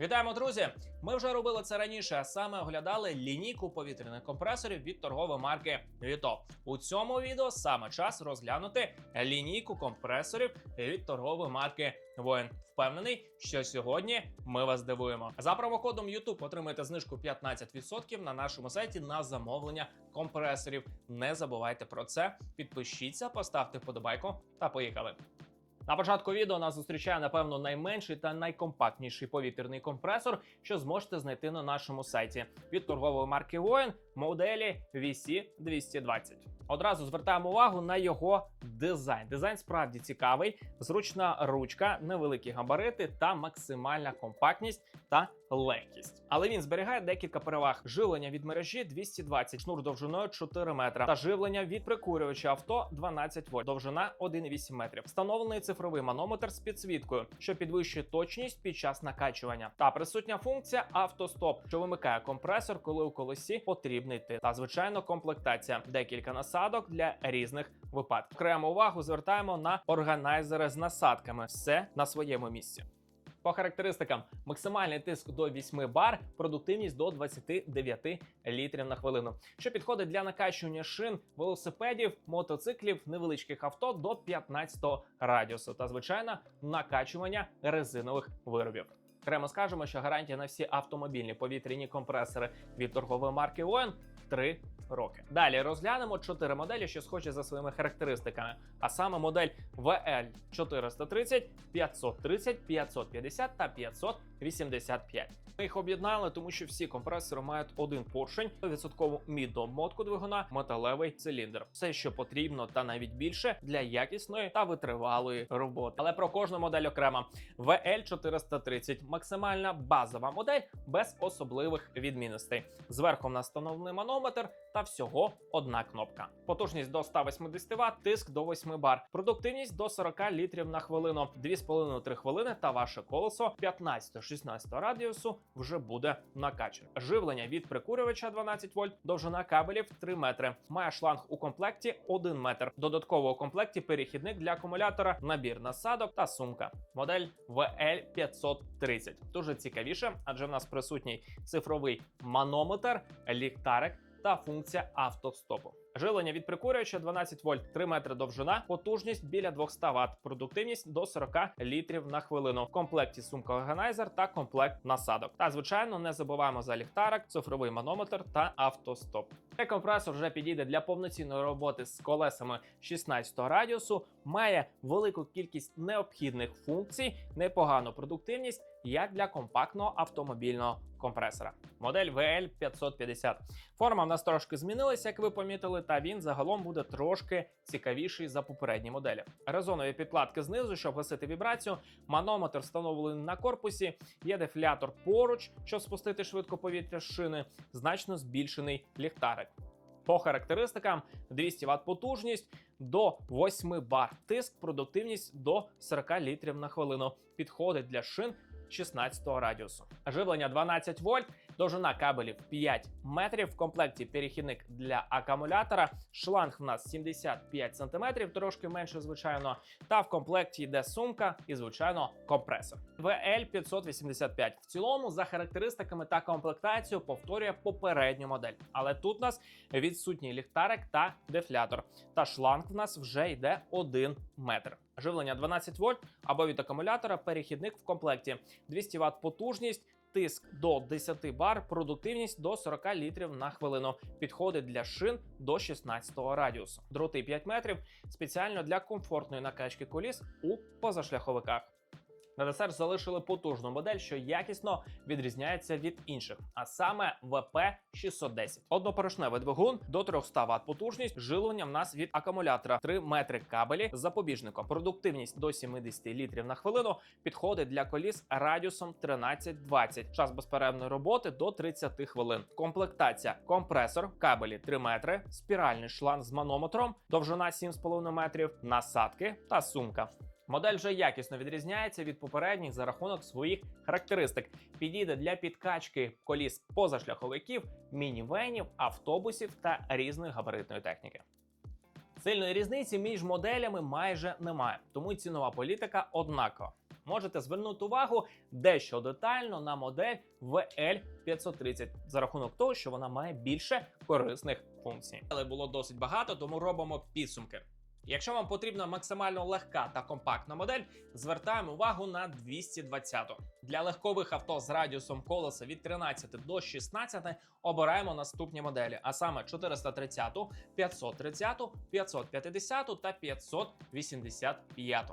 Вітаємо, друзі! Ми вже робили це раніше, а саме оглядали лінійку повітряних компресорів від торгової марки Vito. У цьому відео саме час розглянути лінійку компресорів від торгової марки Воїн. Впевнений, що сьогодні ми вас здивуємо. За промокодом YouTube отримаєте знижку 15% на нашому сайті на замовлення компресорів. Не забувайте про це. Підпишіться, поставте вподобайку та поїхали. На початку відео нас зустрічає, напевно, найменший та найкомпактніший повітряний компресор, що зможете знайти на нашому сайті від торгової марки Воїн моделі VC220. Одразу звертаємо увагу на його дизайн. Дизайн справді цікавий, зручна ручка, невеликі габарити та максимальна компактність та легкість. Але він зберігає декілька переваг: живлення від мережі 220, шнур довжиною 4 метра, та живлення від прикурювача авто 12 вольт, довжина 1,8 метрів. Встановлений цифровий манометр з підсвіткою, що підвищує точність під час накачування. Та присутня функція автостоп, що вимикає компресор, коли у колесі потрібний тиск. Та звичайно комплектація, декілька насадок для різних випадків. Окрему увагу звертаємо на органайзери з насадками. Все на своєму місці. По характеристикам: максимальний тиск до 8 бар, продуктивність до 29 літрів на хвилину, що підходить для накачування шин, велосипедів, мотоциклів, невеличких авто до 15 радіусу та звичайно накачування резинових виробів. Окремо скажемо, що гарантія на всі автомобільні повітряні компресори від торгової марки Воїн 3 роки. Далі розглянемо чотири моделі, що схожі за своїми характеристиками, а саме модель VL 430, 530, 550 та 585. Ми їх об'єднали, тому що всі компресори мають один поршень, відсоткову мідну обмотку двигуна, металевий циліндр. Все, що потрібно, та навіть більше для якісної та витривалої роботи. Але про кожну модель окремо. VL 430 максимальна базова модель без особливих відмінностей. Зверху в нас встановлений манометр та всього одна кнопка. Потужність до 180 Вт, тиск до 8 бар, продуктивність до 40 літрів на хвилину, 2,5-3 хвилини. Та ваше колесо 15-16 радіусу вже буде накачане. Живлення від прикурювача 12 вольт, довжина кабелів 3 метри. Має шланг у комплекті 1 метр. Додатково у комплекті перехідник для акумулятора, набір насадок та сумка. Модель VL530. 30. Дуже цікавіше, адже в нас присутній цифровий манометр, ліхтарик та функція автостопу. Живлення від прикурювача 12 вольт, 3 метри довжина, потужність біля 200 Вт, продуктивність до 40 літрів на хвилину. В комплекті сумка органайзер та комплект насадок. Та звичайно не забуваємо за ліхтарик, цифровий манометр та автостоп. Цей компресор вже підійде для повноцінної роботи з колесами 16 радіусу, має велику кількість необхідних функцій, непогану продуктивність як для компактного автомобільного компресора. Модель VL 550. Форма в нас трошки змінилася, як ви помітили, та він загалом буде трошки цікавіший за попередні моделі. Резонові підкладки знизу, щоб гасити вібрацію, манометр встановлений на корпусі, є дефлятор поруч, щоб спустити швидко повітря з шини, значно збільшений ліхтарик. По характеристикам 200 Вт потужність до 8 бар, тиск, продуктивність до 40 літрів на хвилину. Підходить для шин 16 радіусу. Живлення 12 вольт, довжина кабелів 5 метрів. В комплекті перехідник для акумулятора. Шланг в нас 75 см, трошки менше, звичайно. Та в комплекті йде сумка і, звичайно, компресор. VL 585. В цілому, за характеристиками та комплектацією, повторює попередню модель. Але тут у нас відсутній ліхтарик та дефлятор. Та шланг в нас вже йде 1 метр. Живлення 12 вольт або від акумулятора, перехідник в комплекті 200 Вт потужність. Тиск до 10 бар, продуктивність до 40 літрів на хвилину. Підходить для шин до 16 радіусу. Дроти 5 метрів спеціально для комфортної накачки коліс у позашляховиках. На десерт залишили потужну модель, що якісно відрізняється від інших, а саме ВП610. Однопорошневий двигун до 300 Вт потужність, жилення в нас від акумулятора 3 метри кабелі з запобіжником. Продуктивність до 70 літрів на хвилину підходить для коліс радіусом 13-20. Час безперервної роботи до 30 хвилин. Комплектація: компресор, кабелі 3 метри, спіральний шланг з манометром, довжина 7,5 метрів, насадки та сумка. Модель вже якісно відрізняється від попередніх за рахунок своїх характеристик. Підійде для підкачки коліс позашляховиків, мінівенів, автобусів та різної габаритної техніки. Сильної різниці між моделями майже немає, тому цінова політика однакова. можете звернути увагу дещо детально на модель VL530 за рахунок того, що вона має більше корисних функцій. Але було досить багато, тому робимо підсумки. Якщо вам потрібна максимально легка та компактна модель, звертаємо увагу на 220. Для легкових авто з радіусом колеса від 13 до 16 обираємо наступні моделі, а саме 430, 530, 550 та 585.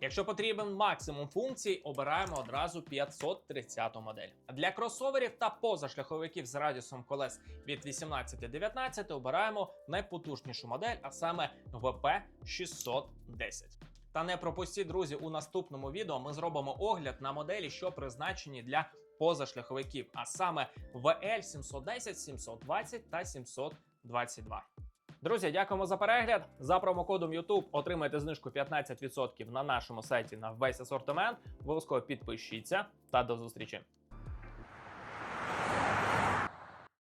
Якщо потрібен максимум функцій, обираємо одразу 530 модель. Для кросоверів та позашляховиків з радіусом колес від 18-19 обираємо найпотужнішу модель, а саме VP 610. Та не пропустіть, друзі, у наступному відео ми зробимо огляд на моделі, що призначені для позашляховиків, а саме VL 710, 720 та 722. Друзі, дякуємо за перегляд. За промокодом YouTube отримайте знижку 15% на нашому сайті на весь асортимент. Обов'язково підпишіться та до зустрічі.